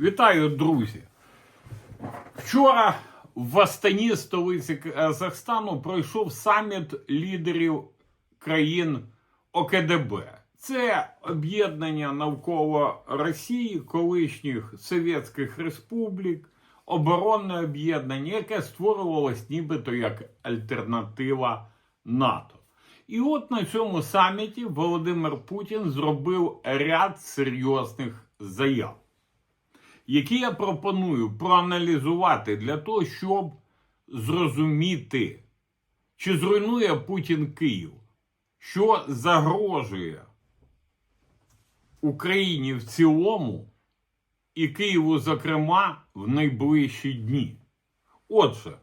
Вітаю, друзі! Вчора в Астані, столиці Казахстану, пройшов саміт лідерів країн ОКДБ. Це об'єднання навколо Росії, колишніх Совєтських Республік, оборонне об'єднання, яке створювалось нібито як альтернатива НАТО. І от на цьому саміті Володимир Путін зробив ряд серйозних заяв які я пропоную проаналізувати для того, щоб зрозуміти, чи зруйнує Путін Київ, що загрожує Україні в цілому і Києву, зокрема, в найближчі дні. Отже,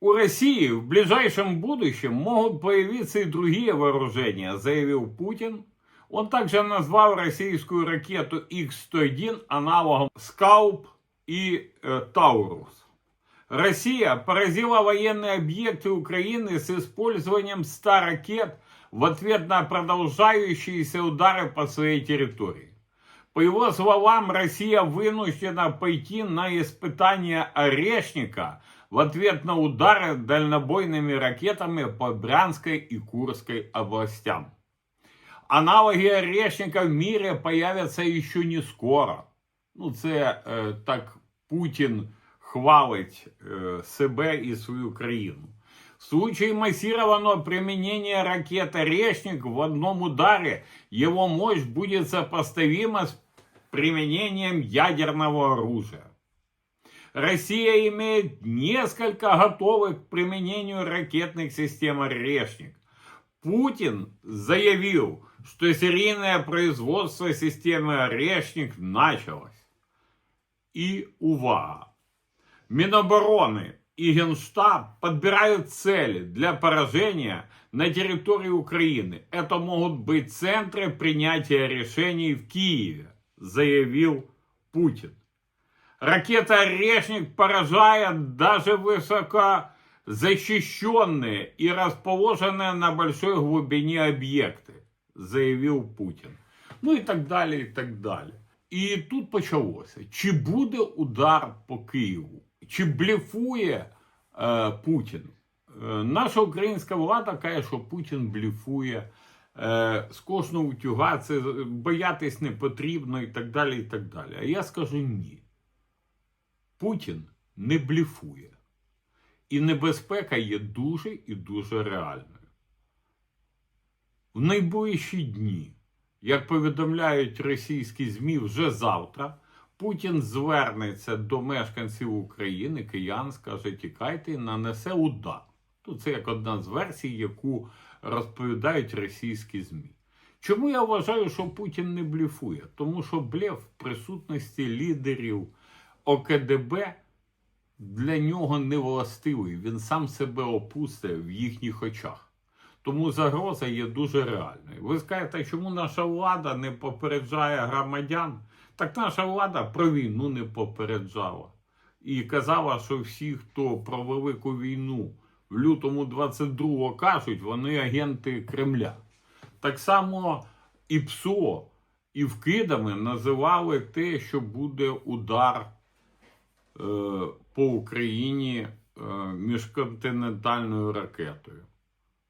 у России в ближайшем будущем могут появиться и другие вооружения, заявил Путин. Он также назвал российскую ракету Х-101 аналогом Скалп и э, Таурус. Россия поразила военные объекты Украины с использованием 100 ракет в ответ на продолжающиеся удары по своей территории. По его словам, Россия вынуждена пойти на испытание Орешника в ответ на удары дальнобойными ракетами по Брянской и Курской областям Аналоги Орешника в мире появятся еще не скоро. Ну, це е, так Путін хвалить е, себе і свою країну. В случае массированного применения ракет «Орешник» в одном ударе его мощь будет сопоставима с применением ядерного оружия. Россия имеет несколько готовых к применению ракетных систем «Орешник». Путин заявил, что серийное производство системы «Орешник» началось. И увага! Минобороны и Генштаб подбирают цели для поражения на территории Украины. Это могут быть центры принятия решений в Киеве, заявил Путин. Ракета «Орешник» поражает даже высоко защищенные и расположенные на большой глубине объекты, заявив Путін. Ну і так далі, і так далі. І тут почалося: чи буде удар по Києву, чи блефує е, Путін? Е, наша українська влада каже, що Путін блефує. Е, з кожного утюга це боятись не потрібно і так далі. і так далі. А я скажу ні. Путін не блефує. І небезпека є дуже і дуже реальною. В найближчі дні, як повідомляють російські ЗМІ, вже завтра Путін звернеться до мешканців України, киян, скаже, тікайте і нанесе удар. Тут це як одна з версій, яку розповідають російські ЗМІ. Чому я вважаю, що Путін не блефує? Тому що блеф в присутності лідерів ОКДБ для нього не властивий. Він сам себе опустив в їхніх очах. Тому загроза є дуже реальною. Ви скажете, чому наша влада не попереджає громадян? Так наша влада про війну не попереджала. І казала, що всі, хто про велику війну в лютому 22-го кажуть, вони агенти Кремля. Так само і ПСО, і вкидами називали те, що буде удар е, по Україні е, міжконтинентальною ракетою.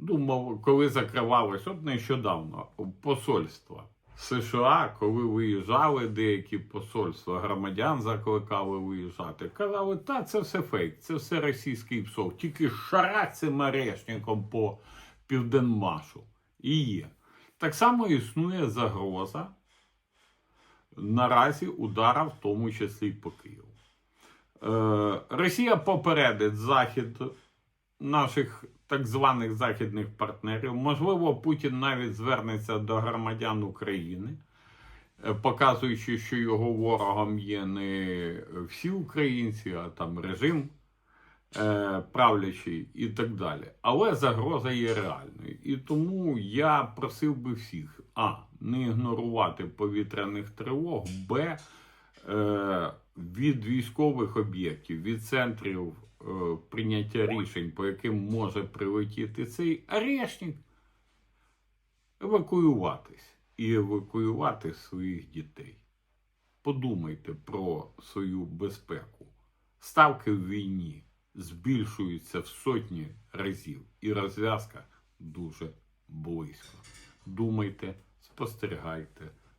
Думав, коли закривалось, от нещодавно посольства США, коли виїжджали деякі посольства, громадян закликали виїжджати, казали, та це все фейк, це все російський псов, тільки шарать цим орешником по південмашу. І є. Так само існує загроза наразі удара, в тому числі по Києву. Е, Росія попередить захід наших так званих західних партнерів. Можливо, Путін навіть звернеться до громадян України, е, показуючи, що його ворогом є не всі українці, а там режим е, правлячий і так далі. Але загроза є реальною. І тому я просив би всіх а. Не ігнорувати повітряних тривог, б. Е, від військових об'єктів, від центрів е, прийняття рішень, по яким може прилетіти цей орешник, евакуюватись і евакуювати своїх дітей. подумайте про свою безпеку. Ставки в війні збільшуються в сотні разів, і розв'язка дуже близько. Думайте, спостерігайте,